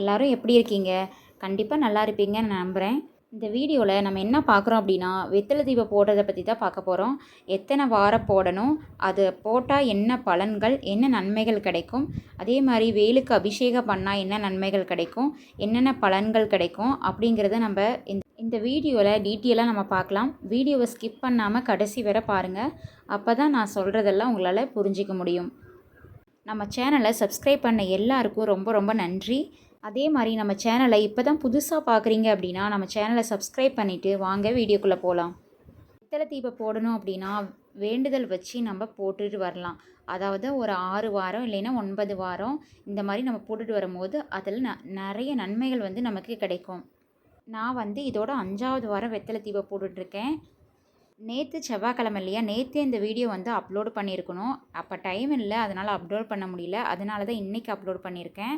Hi எல்லாரும் எப்படி இருக்கீங்க? கண்டிப்பாக நல்லா இருப்பீங்கன்னு நம்புகிறேன் இந்த வீடியோவில் நம்ம என்ன பார்க்குறோம் அப்படின்னா வெத்தலை தீபம் போடுறதை பற்றி தான் பார்க்க போகிறோம் எத்தனை வாரம் போடணும்? அது போட்டால் என்ன பலன்கள்? என்ன நன்மைகள் கிடைக்கும்? அதே மாதிரி வேலுக்கு அபிஷேகம் பண்ணால் என்ன நன்மைகள் கிடைக்கும்? என்னென்ன பலன்கள் கிடைக்கும்? அப்படிங்கிறத நம்ம இந்த இந்த வீடியோவில் டீட்டெயிலாக நம்ம பார்க்கலாம் வீடியோவை ஸ்கிப் பண்ணாமல் கடைசி வரை பாருங்கள் அப்போ தான் நான் சொல்கிறதெல்லாம் உங்களால் புரிஞ்சிக்க முடியும். நம்ம சேனலை சப்ஸ்கிரைப் பண்ண எல்லாருக்கும் ரொம்ப ரொம்ப நன்றி. அதே மாதிரி நம்ம சேனலை இப்போ தான் புதுசாக பார்க்குறீங்க அப்படின்னா நம்ம சேனலை சப்ஸ்கிரைப் பண்ணிவிட்டு வாங்க வீடியோக்குள்ளே போகலாம் பித்தளை தீபம் போடணும் அப்படின்னா வேண்டுதல் வச்சு நம்ம போட்டுட்டு வரலாம். அதாவது ஒரு ஆறு வாரம் இல்லைன்னா ஒன்பது வாரம் இந்த மாதிரி நம்ம போட்டுட்டு வரும்போது அதில் ந நிறைய நன்மைகள் வந்து நமக்கு கிடைக்கும். நான் வந்து இதோட அஞ்சாவது வாரம் வெத்தலை தீபம் போட்டுட்ருக்கேன் நேற்று செவ்வாய்க்கிழமை இல்லையா? நேற்றே இந்த வீடியோ வந்து அப்லோடு பண்ணியிருக்கணும். அப்போ டைம் இல்லை அதனால் அப்லோட் பண்ண முடியல. அதனால தான் இன்றைக்கி அப்லோட் பண்ணியிருக்கேன்.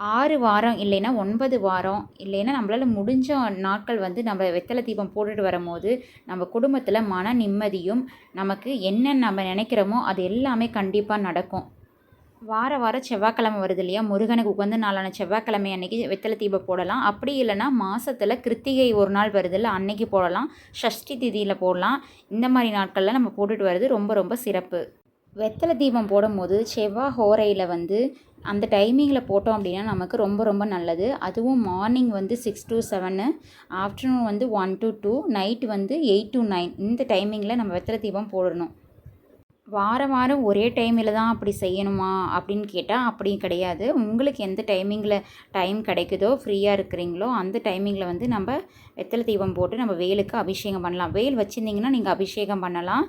ஆறு வாரம் இல்லைன்னா ஒன்பது வாரம் இல்லைன்னா நம்மளால் முடிஞ்ச நாட்கள் வந்து நம்ம வெத்தலை தீபம் போட்டுட்டு வரும்போது நம்ம குடும்பத்தில் மன நிம்மதியும் நமக்கு என்ன நம்ம நினைக்கிறோமோ அது எல்லாமே கண்டிப்பாக நடக்கும். வார வாரம் செவ்வாய்க்கிழமை வருது இல்லையா? முருகனுக்கு உகந்த நாளான செவ்வாய்க்கிழமை அன்னைக்கு வெத்தலை தீபம் போடலாம். அப்படி இல்லைன்னா மாதத்தில் கிருத்திகை ஒரு நாள் வருதுல்ல அன்னைக்கு போடலாம். ஷஷ்டி திதியில் போடலாம். இந்த மாதிரி நாட்களில் நம்ம போட்டுட்டு வர்றது ரொம்ப ரொம்ப சிறப்பு. வெத்தலை தீபம் போடும்போது செவ்வாய் ஹோரையில் வந்து அந்த டைமிங்கில் போட்டோம் அப்படின்னா நமக்கு ரொம்ப ரொம்ப நல்லது. அதுவும் மார்னிங் வந்து சிக்ஸ் டு செவனு ஆஃப்டர்நூன் வந்து ஒன் டு டூ நைட்டு வந்து எயிட் டு நைன் இந்த டைமிங்கில் நம்ம வெத்திர தீபம் போடணும். வாரம் வாரம் ஒரே டைமில் தான் அப்படி செய்யணுமா அப்படின்னு கேட்டால் அப்படி கிடையாது. உங்களுக்கு எந்த டைமிங்கில் டைம் கிடைக்குதோ ஃப்ரீயாக இருக்கிறீங்களோ அந்த டைமிங்கில் வந்து நம்ம வெத்தலை தீபம் போட்டு நம்ம வேலுக்கு அபிஷேகம் பண்ணலாம். வேல் வச்சுருந்தீங்கன்னா நீங்கள் அபிஷேகம் பண்ணலாம்.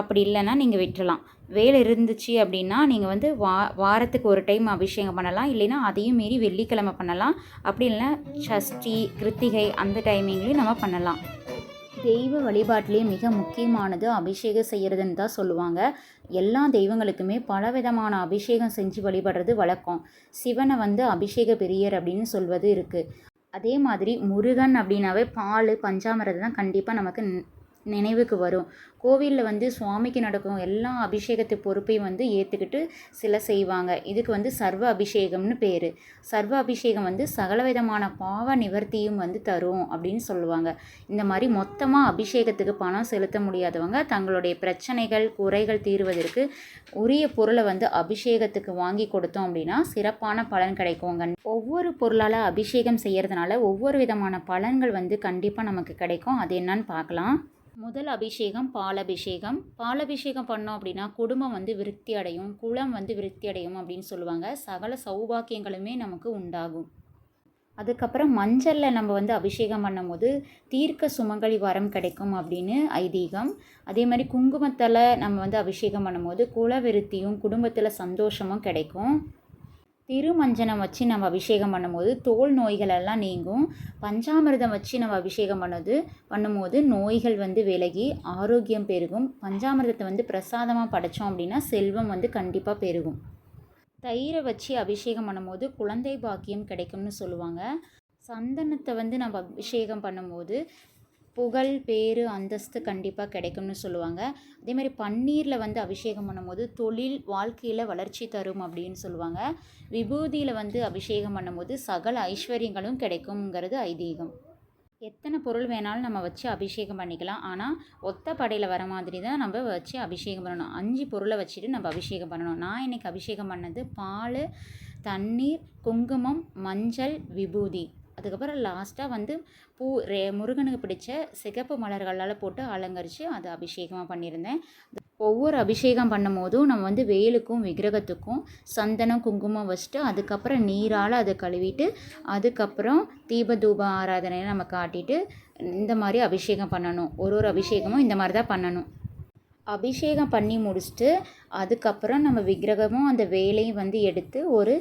அப்படி இல்லைன்னா நீங்கள் விட்டுறலாம். வேல் இருந்துச்சு அப்படின்னா நீங்கள் வந்து வா வாரத்துக்கு ஒரு டைம் அபிஷேகம் பண்ணலாம். இல்லைன்னா அதையும் மீறி வெள்ளிக்கிழமை பண்ணலாம். அப்படி இல்லைன்னா சஷ்டி கிருத்திகை அந்த டைமிங்லேயும் நம்ம பண்ணலாம். தெய்வ வழிபாட்டிலே மிக முக்கியமானது அபிஷேகம் செய்கிறதுன்னு தான் சொல்லுவாங்க. எல்லா தெய்வங்களுக்குமே பலவிதமான அபிஷேகம் செஞ்சு வழிபடுறது வழக்கம். சிவனை வந்து அபிஷேக பெரியர் அப்படின்னு சொல்வது இருக்குது அதே மாதிரி முருகன் அப்படின்னாவே பால் பஞ்சாமிரதம் தான் கண்டிப்பாக நமக்கு நினைவுக்கு வரும். கோவிலில் வந்து சுவாமிக்கு நடக்கும் எல்லா அபிஷேகத்து பொறுப்பையும் வந்து ஏற்றுக்கிட்டு சில செய்வாங்க. இதுக்கு வந்து சர்வ அபிஷேகம்னு பேர். சர்வ அபிஷேகம் வந்து சகல விதமான பாவ நிவர்த்தியும் வந்து தரும் அப்படின்னு சொல்லுவாங்க. இந்த மாதிரி மொத்தமாக அபிஷேகத்துக்கு பணம் செலுத்த முடியாதவங்க தங்களுடைய பிரச்சனைகள் குறைகள் தீர்வதற்கு உரிய பொருளை வந்து அபிஷேகத்துக்கு வாங்கி கொடுத்தோம் அப்படின்னா சிறப்பான பலன் கிடைக்குங்க. ஒவ்வொரு பொருளால் அபிஷேகம் செய்கிறதுனால ஒவ்வொரு விதமான பலன்கள் வந்து கண்டிப்பாக நமக்கு கிடைக்கும். அது என்னன்னு பார்க்கலாம். முதல் அபிஷேகம் பாலபிஷேகம் பாலபிஷேகம் பண்ணோம் அப்படின்னா குடும்பம் வந்து விருத்தி அடையும் குளம் வந்து விருத்தி அடையும் அப்படின்னு சொல்லுவாங்க. சகல சௌபாக்கியங்களுமே நமக்கு உண்டாகும். அதுக்கப்புறம் மஞ்சளில் நம்ம வந்து அபிஷேகம் பண்ணும்போது தீர்க்க சுமங்கலி வரம் கிடைக்கும் அப்படின்னு ஐதீகம். அதே மாதிரி குங்குமத்தில் நம்ம வந்து அபிஷேகம் பண்ணும்போது குல விருத்தியும் குடும்பத்தில் சந்தோஷமும் கிடைக்கும். திருமஞ்சனம் வச்சு நம்ம அபிஷேகம் பண்ணும்போது தோல் நோய்கள் எல்லாம் நீங்கும். பஞ்சாமிர்தம் வச்சு நம்ம அபிஷேகம் பண்ணது பண்ணும்போது நோய்கள் வந்து விலகி ஆரோக்கியம் பெருகும். பஞ்சாமிர்தத்தை வந்து பிரசாதமாக படைத்தோம் அப்படின்னா செல்வம் வந்து கண்டிப்பாக பெருகும். தயிரை வச்சு அபிஷேகம் பண்ணும்போது குழந்தை பாக்கியம் கிடைக்கும்னு சொல்லுவாங்க. சந்தனத்தை வந்து நம்ம அபிஷேகம் பண்ணும்போது புகழ் பேர் அந்தஸ்து கண்டிப்பாக கிடைக்கும்னு சொல்லுவாங்க. அதே மாதிரி பன்னீரில் வந்து அபிஷேகம் பண்ணும்போது தொழில் வாழ்க்கையில் வளர்ச்சி தரும் அப்படின்னு சொல்லுவாங்க. விபூதியில் வந்து அபிஷேகம் பண்ணும்போது சகல ஐஸ்வர்யங்களும் கிடைக்குங்கிறது ஐதீகம். எத்தனை பொருள் வேணாலும் நம்ம வச்சு அபிஷேகம் பண்ணிக்கலாம். ஆனால் ஒத்த படையில் வர மாதிரி தான் நம்ம வச்சு அபிஷேகம் பண்ணணும். அஞ்சு பொருளை வச்சுட்டு நம்ம அபிஷேகம் பண்ணணும். நான் இன்றைக்கி அபிஷேகம் பண்ணது பால் தண்ணீர் குங்குமம் மஞ்சள் விபூதி. அதுக்கப்புறம் லாஸ்ட்டாக வந்து பூ ரே முருகனுக்கு பிடிச்ச சிகப்பு மலர்களால் போட்டு அலங்கரித்து அதை அபிஷேகமாக பண்ணியிருந்தேன். ஒவ்வொரு அபிஷேகம் பண்ணும் போதும் நம்ம வந்து வேலுக்கும் விக்கிரகத்துக்கும் சந்தனம் குங்குமம் வச்சுட்டு அதுக்கப்புறம் நீரால் அதை கழுவிட்டு அதுக்கப்புறம் தீப தூப ஆராதனையை நம்ம காட்டிட்டு இந்த மாதிரி அபிஷேகம் பண்ணணும். ஒரு ஒரு அபிஷேகமும் இந்த மாதிரி தான் பண்ணணும். அபிஷேகம் பண்ணி முடிச்சுட்டு அதுக்கப்புறம் நம்ம விக்கிரகமும் அந்த வேலையும் வந்து எடுத்து ஒரு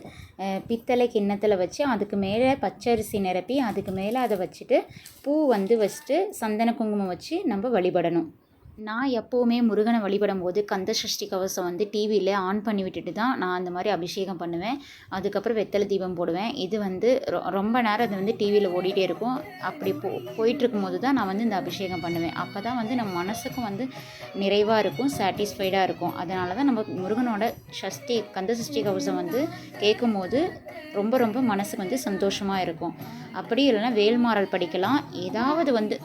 பித்தளை கிண்ணத்தில் வச்சு அதுக்கு மேலே பச்சரிசி நிரப்பி அதுக்கு மேலே அதை வச்சுட்டு பூ வந்து வச்சுட்டு சந்தன குங்குமம் வச்சு நம்ம வழிபடணும். நான் எப்போவுமே முருகனை வழிபடும் போது கந்த சஷ்டி கவசம் வந்து டிவியில் ஆன் பண்ணி விட்டுட்டு தான் நான் அந்த மாதிரி அபிஷேகம் பண்ணுவேன். அதுக்கப்புறம் வெத்தலை தீபம் போடுவேன். இது வந்து ரொ ரொம்ப நேரம் அது வந்து டிவியில் ஓடிட்டே இருக்கும். அப்படி போ போயிட்டுருக்கும் போது தான் நான் வந்து இந்த அபிஷேகம் பண்ணுவேன். அப்போ தான் வந்து நம்ம மனசுக்கும் வந்து நிறைவாக இருக்கும் சாட்டிஸ்ஃபைடாக இருக்கும். அதனால தான் நம்ம முருகனோட சஷ்டி கந்த சஷ்டி கவசம் வந்து கேட்கும் போது ரொம்ப ரொம்ப மனசுக்கு வந்து சந்தோஷமாக இருக்கும். அப்படி இல்லைன்னா வேல்மாறல் படிக்கலாம். ஏதாவது வந்து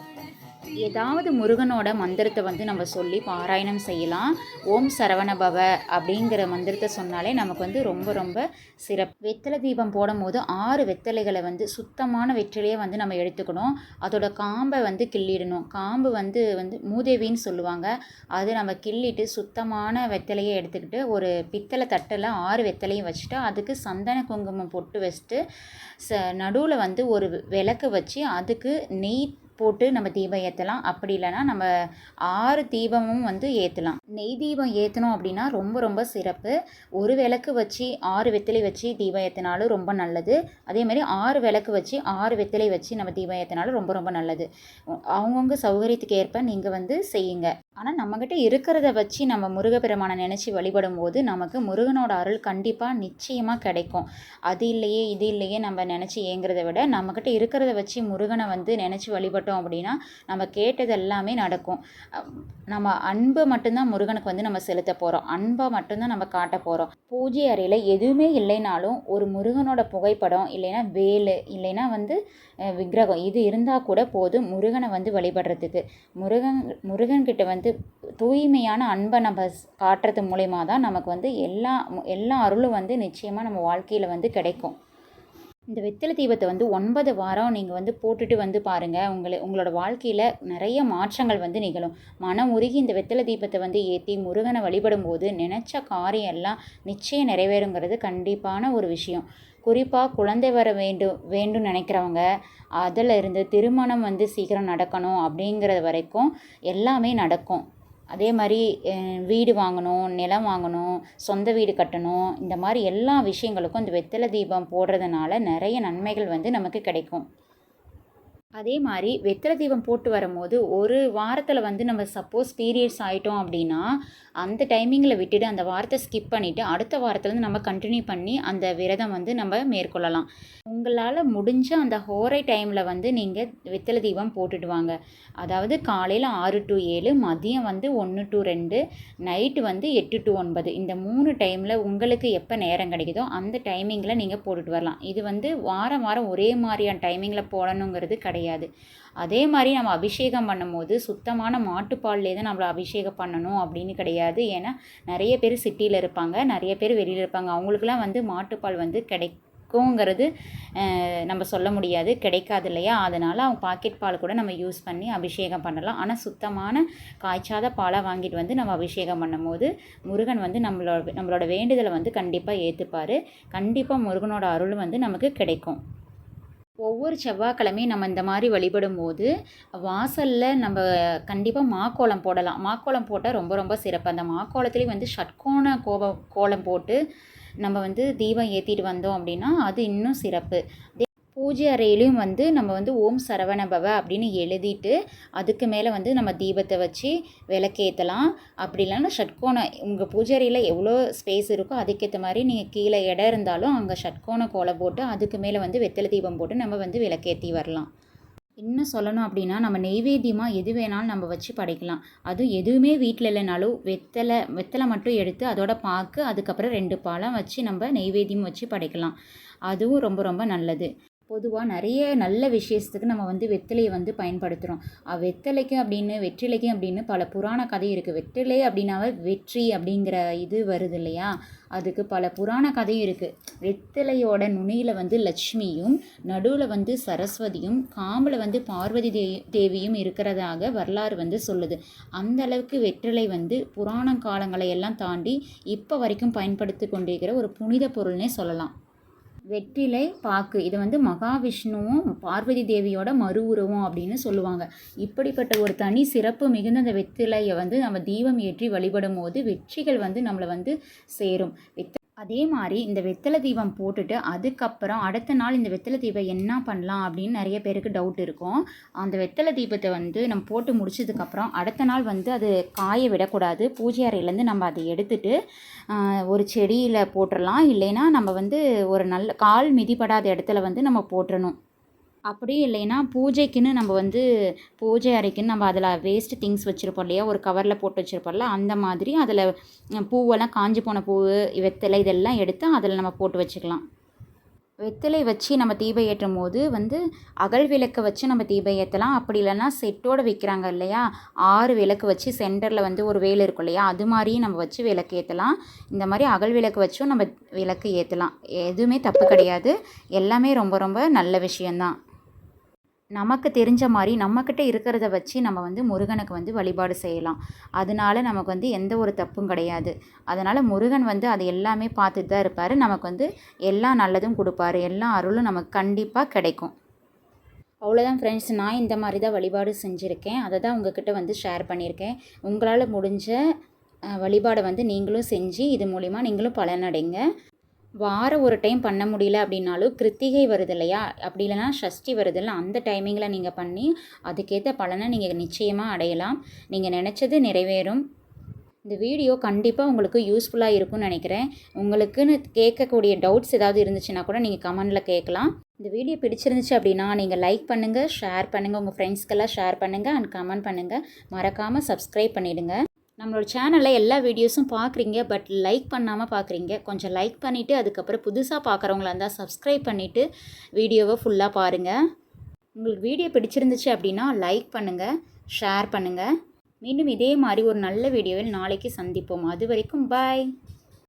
ஏதாவது முருகனோட மந்திரத்தை வந்து நம்ம சொல்லி பாராயணம் செய்யலாம். ஓம் சரவண பவ அப்படிங்கிற மந்திரத்தை சொன்னாலே நமக்கு வந்து ரொம்ப ரொம்ப சிறப்பு. வெத்தலை தீபம் போடும்போது ஆறு வெத்தலைகளை வந்து சுத்தமான வெற்றிலையே வந்து நம்ம எடுத்துக்கணும். அதோட காம்பை வந்து கிள்ளிடணும். காம்பு வந்து வந்து மூதேவின்னு சொல்லுவாங்க. அது நம்ம கிள்ளிட்டு சுத்தமான வெத்தலையை எடுத்துக்கிட்டு ஒரு பித்தளை தட்டில் ஆறு வெத்தலையும் வச்சுட்டு அதுக்கு சந்தன குங்குமம் பொட்டு வச்சுட்டு ச நடுவில் வந்து ஒரு விளக்கு வச்சு அதுக்கு நெய் போட்டு நம்ம தீபம் ஏற்றலாம் அப்படி இல்லைன்னா நம்ம ஆறு தீபமும் வந்து ஏற்றலாம் நெய் தீபம் ஏற்றணும் அப்படின்னா ரொம்ப ரொம்ப சிறப்பு. ஒரு விளக்கு வச்சு ஆறு வெத்தலை வச்சு தீபம் ஏற்றினாலும் ரொம்ப நல்லது. அதே மாதிரி ஆறு விளக்கு வச்சு ஆறு வெத்தலை வச்சு நம்ம தீபம் ஏற்றினாலும் ரொம்ப ரொம்ப நல்லது. அவங்கவுங்க சௌகரியத்துக்கு ஏற்ப நீங்கள் வந்து செய்யுங்க. ஆனால் நம்மக்கிட்ட இருக்கிறத வச்சு நம்ம முருகப்பெருமானை நினச்சி வழிபடும் போது நமக்கு முருகனோட அருள் கண்டிப்பாக நிச்சயமாக கிடைக்கும். அது இல்லையே இது இல்லையே நம்ம நினச்சி ஏங்குறத விட நம்மக்கிட்ட இருக்கிறத வச்சு முருகனை வந்து நினச்சி வழிபட்டோம் அப்படின்னா நம்ம கேட்டது எல்லாமே நடக்கும். நம்ம அன்பை மட்டும்தான் முருகனுக்கு வந்து நம்ம செலுத்த போகிறோம் அன்பை மட்டும்தான் நம்ம காட்ட போகிறோம் பூஜை அறையில் எதுவுமே இல்லைனாலும் ஒரு முருகனோட புகைப்படம் இல்லைன்னா வேலு இல்லைன்னா வந்து விக்கிரகம் இது இருந்தால் கூட போதும் முருகனை வந்து வழிபடுறதுக்கு. முருகன் முருகன்கிட்ட வந்து தூய்மையான அன்பை நம்ம காட்டுறது மூலயமா தான் நமக்கு வந்து எல்லா எல்லா அருளும் வந்து நிச்சயமாக நம்ம வாழ்க்கையில் வந்து கிடைக்கும். இந்த வெத்தலை தீபத்தை வந்து ஒன்பது வாரம் நீங்கள் வந்து போட்டுட்டு வந்து பாருங்கள் உங்களை உங்களோட வாழ்க்கையில் நிறைய மாற்றங்கள் வந்து நிகழும். மனம் உருகி இந்த வெத்தலை தீபத்தை வந்து ஏற்றி முருகனை வழிபடும் போது நினச்ச காரியம் எல்லாம் நிச்சயம் நிறைவேறுங்கிறது கண்டிப்பான ஒரு விஷயம். குறிப்பாக குழந்தை வர வேண்டும் வேண்டும் நினைக்கிறவங்க அதில் இருந்து திருமணம் வந்து சீக்கிரம் நடக்கணும் அப்படிங்கிறது வரைக்கும் எல்லாமே நடக்கும். அதே மாதிரி வீடு வாங்கணும் நிலம் வாங்கணும் சொந்த வீடு கட்டணும் இந்த மாதிரி எல்லா விஷயங்களுக்கும் இந்த வெத்தலை தீபம் போடுறதுனால நிறைய நன்மைகள் வந்து நமக்கு கிடைக்கும். அதே மாதிரி வெத்தலை தீபம் போட்டு வரும்போது ஒரு வாரத்தில் வந்து நம்ம சப்போஸ் பீரியட்ஸ் ஆகிட்டோம் அப்படின்னா அந்த டைமிங்கில் விட்டுட்டு அந்த வாரத்தை ஸ்கிப் பண்ணிவிட்டு அடுத்த வாரத்துலேருந்து நம்ம கண்டினியூ பண்ணி அந்த விரதம் வந்து நம்ம மேற்கொள்ளலாம். உங்களால் முடிஞ்ச அந்த ஹோரை டைமில் வந்து நீங்கள் வெத்தலை தீபம் போட்டுட்டு வாங்க. அதாவது காலையில் ஆறு டு ஏழு மதியம் வந்து ஒன்று டு ரெண்டு நைட்டு வந்து எட்டு டு ஒன்பது. இந்த மூணு டைமில் உங்களுக்கு எப்போ நேரம் கிடைக்குதோ அந்த டைமிங்கில் நீங்கள் போட்டுட்டு வரலாம். இது வந்து வாரம் வாரம் ஒரே மாதிரியான டைமிங்கில் போடணுங்கிறது கிடையாது. அதே மாதிரி நம்ம அபிஷேகம் பண்ணும்போது சுத்தமான மாட்டுப்பால்லே தான் நம்மளை அபிஷேகம் பண்ணணும் அப்படின்னு கிடையாது. ஏன்னா நிறைய பேர் சிட்டியில் இருப்பாங்க நிறைய பேர் வெளியில் இருப்பாங்க. அவங்களுக்குலாம் வந்து மாட்டுப்பால் வந்து கிடைக்குங்கிறது நம்ம சொல்ல முடியாது. கிடைக்காது இல்லையா? அதனால் அவங்க பாக்கெட் பால் கூட நம்ம யூஸ் பண்ணி அபிஷேகம் பண்ணலாம். ஆனால் சுத்தமான காய்ச்சாத பாலை வாங்கிட்டு வந்து நம்ம அபிஷேகம் பண்ணும்போது முருகன் வந்து நம்மளோட நம்மளோட வேண்டுதலை வந்து கண்டிப்பாக ஏற்றுப்பார் கண்டிப்பாக முருகனோட அருள் வந்து நமக்கு கிடைக்கும். ஒவ்வொரு செவ்வாய்க்கிழமையும் நம்ம இந்த மாதிரி வழிபடும் போது வாசலில் நம்ம கண்டிப்பாக மாக்கோலம் போடலாம். மாக்கோலம் போட்டால் ரொம்ப ரொம்ப சிறப்பு. அந்த மாக்கோலத்துலேயும் வந்து ஷட்கோண கோபம் கோலம் போட்டு நம்ம வந்து தீபம் ஏற்றிட்டு வந்தோம் அப்படின்னா அது இன்னும் சிறப்பு. பூஜை அறையிலையும் வந்து நம்ம வந்து ஓம் சரவண பவ அப்படின்னு எழுதிட்டு அதுக்கு மேலே வந்து நம்ம தீபத்தை வச்சு விளக்கேற்றலாம் அப்படி இல்லைன்னா ஷட்கோண உங்கள் பூஜை அறையில் எவ்வளோ ஸ்பேஸ் இருக்கோ அதுக்கேற்ற மாதிரி நீங்கள் கீழே இடம் இருந்தாலும் அங்கே ஷட்கோண கோலை போட்டு அதுக்கு மேலே வந்து வெத்தலை தீபம் போட்டு நம்ம வந்து விளக்கேற்றி வரலாம். இன்னும் சொல்லணும் அப்படின்னா நம்ம நெய்வேத்தியமாக எது வேணாலும் நம்ம வச்சு படைக்கலாம். அதுவும் எதுவுமே வீட்டில் இல்லைனாலும் வெத்தலை வெத்தலை மட்டும் எடுத்து அதோட பாக்கு அதுக்கப்புறம் ரெண்டு பாலம் வச்சு நம்ம நெய்வேத்தியம் வச்சு படைக்கலாம். அதுவும் ரொம்ப ரொம்ப நல்லது. பொதுவாக நிறைய நல்ல விஷயத்துக்கு நம்ம வந்து வெற்றிலையை வந்து பயன்படுத்துகிறோம் வெத்தலைக்கு அப்படின்னு வெற்றிலைக்கு அப்படின்னு பல புராண கதை இருக்குது வெற்றிலை அப்படின்னாவே வெற்றி அப்படிங்கிற இது வருது இல்லையா? அதுக்கு பல புராண கதையும் இருக்குது வெத்தலையோட நுனியில் வந்து லட்சுமியும் நடுவில் வந்து சரஸ்வதியும் காம்பில் வந்து பார்வதி தே தேவியும் இருக்கிறதாக வரலாறு வந்து சொல்லுது. அந்த அளவுக்கு வெற்றிலை வந்து புராண காலங்களை எல்லாம் தாண்டி இப்போ வரைக்கும் பயன்படுத்தி கொண்டிருக்கிற ஒரு புனித பொருள்னே சொல்லலாம். வெற்றிலை பாக்கு. இது வந்து மகாவிஷ்ணுவும் பார்வதி தேவியோட மறு உருவம் அப்படின்னு சொல்லுவாங்க. இப்படிப்பட்ட ஒரு தனி சிறப்பு மிகுந்த அந்த வெற்றிலையை வந்து நம்ம தீபம் ஏற்றி வழிபடும் போது வெற்றிகள் வந்து நம்மளை வந்து சேரும். வெத்த அதே மாதிரி இந்த வெத்தலை தீபம் போட்டுட்டு அதுக்கப்புறம் அடுத்த நாள் இந்த வெத்தலை தீபம் என்ன பண்ணலாம் அப்படின்னு நிறைய பேருக்கு டவுட் இருக்கும். அந்த வெத்தலை தீபத்தை வந்து நம்ம போட்டு முடிச்சதுக்கப்புறம் அடுத்த நாள் வந்து அது காய விடக்கூடாது. பூஜை அறையிலேருந்து நம்ம அதை எடுத்துட்டு ஒரு செடியில் போட்டுடலாம். இல்லைன்னா நம்ம வந்து ஒரு நல்ல கால் மிதிப்படாத இடத்துல வந்து நம்ம போட்டுறணும். அப்படியும் இல்லைன்னா பூஜைக்குன்னு நம்ம வந்து பூஜை அறைக்குன்னு நம்ம அதில் வேஸ்ட் திங்ஸ் வச்சுருப்போம் இல்லையா? ஒரு கவரில் போட்டு வச்சுருப்போம்ல அந்த மாதிரி அதில் பூவெல்லாம் காஞ்சி போன பூ வெத்தலை இதெல்லாம் எடுத்து அதில் நம்ம போட்டு வச்சுக்கலாம். வெத்தலை வச்சு நம்ம தீபம் ஏற்றும் போது வந்து அகல் விளக்கு வச்சு நம்ம தீபம் ஏற்றலாம் அப்படி இல்லைன்னா செட்டோடு விற்கிறாங்க இல்லையா? ஆறு விளக்கு வச்சு சென்டரில் வந்து ஒரு வேல் இருக்கும் இல்லையா? அது மாதிரியும் நம்ம வச்சு விளக்கு ஏற்றலாம் இந்த மாதிரி அகல் விளக்கு வச்சும் நம்ம விளக்கு ஏற்றலாம் எதுவுமே தப்பு கிடையாது. எல்லாமே ரொம்ப ரொம்ப நல்ல விஷயந்தான் நமக்கு தெரிஞ்ச மாதிரி நம்மக்கிட்ட இருக்கிறத வச்சு நம்ம வந்து முருகனுக்கு வந்து வழிபாடு செய்யலாம். அதனால நமக்கு வந்து எந்த ஒரு தப்பும் கிடையாது. அதனால் முருகன் வந்து அது எல்லாமே பார்த்துட்டு தான் இருப்பார். நமக்கு வந்து எல்லா நல்லதும் கொடுப்பாரு. எல்லா அருளும் நமக்கு கண்டிப்பாக கிடைக்கும். அவ்வளோதான் ஃப்ரெண்ட்ஸ் நான் இந்த மாதிரி தான் வழிபாடு செஞ்சுருக்கேன். அதை தான் உங்ககிட்ட வந்து ஷேர் பண்ணியிருக்கேன். உங்களால் முடிஞ்ச வழிபாடை வந்து நீங்களும் செஞ்சு இது மூலிமா நீங்களும் பலனடைங்க. வாரம் ஒரு டைம் பண்ண முடியல அப்படின்னாலும் கிருத்திகை வருது இல்லையா? அப்படி இல்லைன்னா ஷஷ்டி வருது இல்லை அந்த டைமிங்கில் நீங்கள் பண்ணி அதுக்கேற்ற பலனை நீங்கள் நிச்சயமாக அடையலாம். நீங்கள் நினச்சது நிறைவேறும். இந்த வீடியோ கண்டிப்பாக உங்களுக்கு யூஸ்ஃபுல்லாக இருக்கும்னு நினைக்கிறேன். உங்களுக்குன்னு கேட்கக்கூடிய டவுட்ஸ் ஏதாவது இருந்துச்சுன்னா கூட நீங்கள் கமெண்டில் கேட்கலாம். இந்த வீடியோ பிடிச்சிருந்துச்சு அப்படின்னா நீங்கள் லைக் பண்ணுங்கள் ஷேர் பண்ணுங்கள் உங்கள் ஃப்ரெண்ட்ஸ்க்கெல்லாம் ஷேர் பண்ணுங்கள் அண்ட் கமெண்ட் பண்ணுங்கள் மறக்காமல் சப்ஸ்கிரைப் பண்ணிவிடுங்க நம்மளோட சேனலில் எல்லா வீடியோஸும் பார்க்குறீங்க பட் லைக் பண்ணாமல் பார்க்குறீங்க கொஞ்சம் லைக் பண்ணிவிட்டு அதுக்கப்புறம் புதுசாக பார்க்குறவங்களா இருந்தால் சப்ஸ்கிரைப் பண்ணிவிட்டு வீடியோவை ஃபுல்லாக பாருங்கள் உங்களுக்கு வீடியோ பிடிச்சிருந்துச்சு அப்படின்னா லைக் பண்ணுங்கள் ஷேர் பண்ணுங்கள் மீண்டும் இதே மாதிரி ஒரு நல்ல வீடியோவில் நாளைக்கு சந்திப்போம். அது வரைக்கும் பாய்